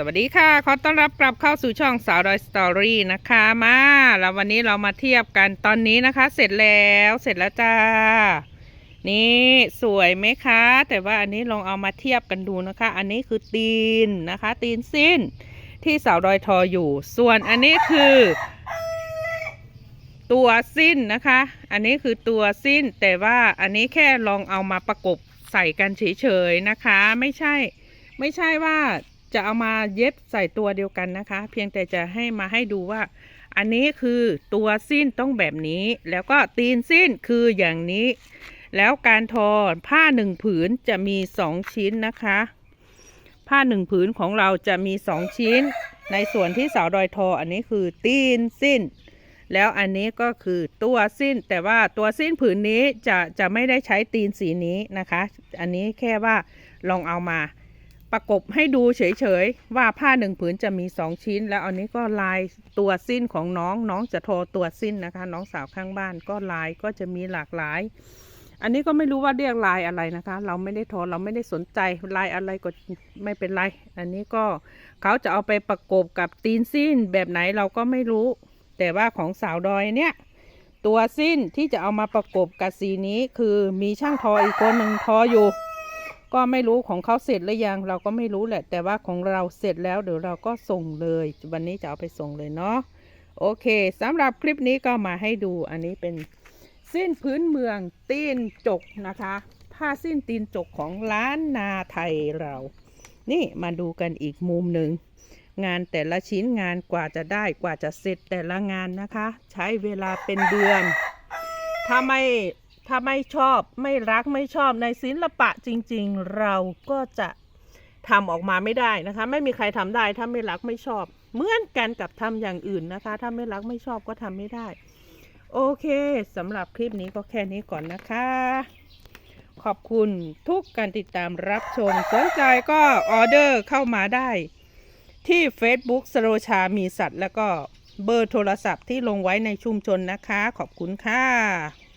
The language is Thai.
สวัสดีค่ะ ขอต้อนรับกลับเข้าสู่ช่องสาวดอยสตอรี่นะคะมาแล้ววันนี้เรามาเทียบกันตอนนี้นะคะ เสร็จแล้วเสร็จแล้วจ้า นี่สวยไหมคะ แต่ว่าอันนี้ลองเอามาเทียบกันดูนะคะ อันนี้คือตีนนะคะ ตีนสิ้น ที่สาวดอยทออยู่ ส่วนอันนี้คือ ตัวสิ้นนะคะ อันนี้คือตัวสิ้น แต่ว่าอันนี้แค่ลองเอามาประกบใส่กันเฉยๆนะคะ ไม่ใช่ ไม่ใช่ว่า จะเอามาเย็บใส่ตัวเดียวกันนะคะ เพียงแต่จะให้มาให้ดูว่า อันนี้คือตัวสิ้นต้องแบบนี้ แล้วก็ตีนสิ้นคืออย่างนี้ แล้วการทอผ้าหนึ่งผืนจะมีสองชิ้นนะคะ ผ้าหนึ่งผืนของเราจะมีสองชิ้น ในส่วนที่สาวดอยทออันนี้คือตีนสิ้น แล้วอันนี้ก็คือตัวสิ้น แต่ว่าตัวสิ้นผืนนี้จะจะไม่ได้ใช้ตีนสีนี้นะคะ อันนี้แค่ว่าลองเอามา ประกบให้ดูเฉยๆ ว่าผ้าหนึ่งผืนจะมีสองชิ้น แล้วอันนี้ก็ลายตัวสิ้นของน้องน้องจะทอตัวสิ้นนะคะ น้องสาวข้างบ้านก็ลายก็จะมีหลากหลาย อันนี้ก็ไม่รู้ว่าเรียกลายอะไรนะคะ เราไม่ได้ทอเราไม่ได้สนใจลายอะไรก็ไม่เป็นไร อันนี้ก็เขาจะเอาไปประกบกับตีนสิ้นแบบไหนเราก็ไม่รู้ แต่ว่าของสาวดอยเนี่ยตัวสิ้นที่จะเอามาประกบกับสีนี้คือมีช่างทออีกคนหนึ่งทออยู่ ก็ไม่รู้ของเขาเสร็จหรือยังเราก็ไม่รู้แหละ แต่ว่าของเราเสร็จแล้วเดี๋ยวเราก็ส่งเลย วันนี้จะเอาไปส่งเลยเนาะโอเคสำหรับคลิปนี้ก็มาให้ดูอันนี้เป็นสิ้นพื้นเมืองตีนจกนะคะ ผ้าสิ้นตีนจกของล้านนาไทยเรา นี่มาดูกันอีกมุมหนึ่งงานแต่ละชิ้นงานกว่าจะได้กว่าจะเสร็จแต่ละงานนะคะ ใช้เวลาเป็นเดือนถ้าไม่ ถ้าไม่ชอบไม่รักไม่ชอบในศิลปะจริง ๆ เราก็จะทำออกมาไม่ได้นะคะ ไม่มีใครทำได้ถ้าไม่รักไม่ชอบ เหมือนกันกับทำอย่างอื่นนะคะ ถ้าไม่รักไม่ชอบก็ทำไม่ได้ โอเคสำหรับคลิปนี้ก็แค่นี้ก่อนนะคะ ขอบคุณทุกการติดตามรับชมสนใจก็ออเดอร์เข้ามาได้ ที่ Facebook สโรชามีสัตว์ แล้วก็เบอร์โทรศัพท์ที่ลงไว้ในชุมชนนะคะ ขอบคุณค่ะ